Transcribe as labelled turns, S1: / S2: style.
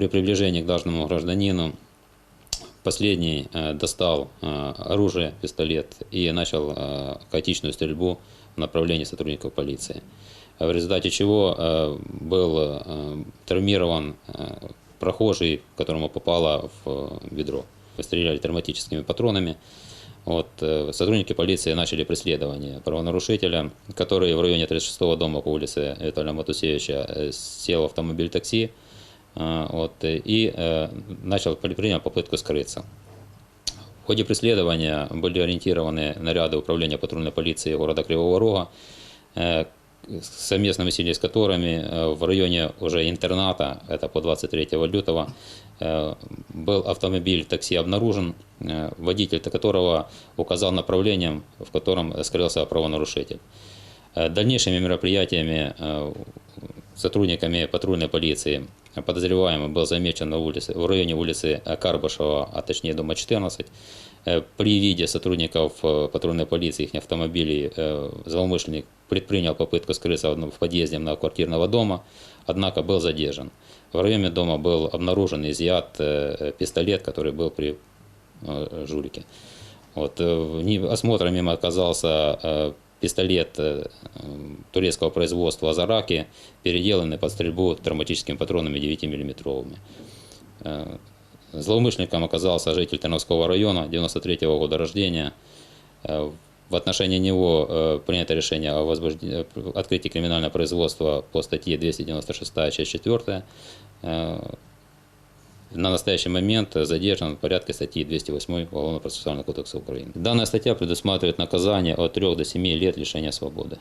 S1: При приближении к данному гражданину последний э, достал э, оружие, пистолет и начал э, хаотичную стрельбу в направлении сотрудников полиции. В результате чего был травмирован прохожий, которому попало в э, бедро. Стреляли травматическими патронами. Вот, сотрудники полиции начали преследование правонарушителя, который в районе 36-го дома по улице Виталия Матусевича сел в автомобиль такси вот, э, и э, начал предпринимать попытку скрыться. В ходе преследования были ориентированы наряды управления патрульной полиции города Кривого Рога, э, совместно усилия с которыми э, в районе уже интерната, это по 23 лютого, был автомобиль такси обнаружен, водитель которого указал направлением, в котором скрылся правонарушитель. Дальнейшими мероприятиями сотрудниками патрульной полиции подозреваемый был замечен на улице, в районе улицы Карбашева, а точнее дома 14. Э, При виде сотрудников э, патрульной полиции их автомобилей э, злоумышленник предпринял попытку скрыться в подъезде на квартирного дома, однако был задержан. В районе дома был обнаружен изъят пистолет, который был при жулике. Вот, осмотром им оказался пистолет э, турецкого производства «Азараки», переделанный под стрельбу травматическими патронами 9-миллиметровыми. Э, Злоумышленником оказался житель Терновского района, 93 года рождения. Э, В отношении него э, принято решение о возбуждении, открытии криминального производства по статье 296, часть 4. На настоящий момент задержан в порядке статьи 208 Уголовно-процессуального кодекса Украины. Данная статья предусматривает наказание от 3 до 7 лет лишения свободы.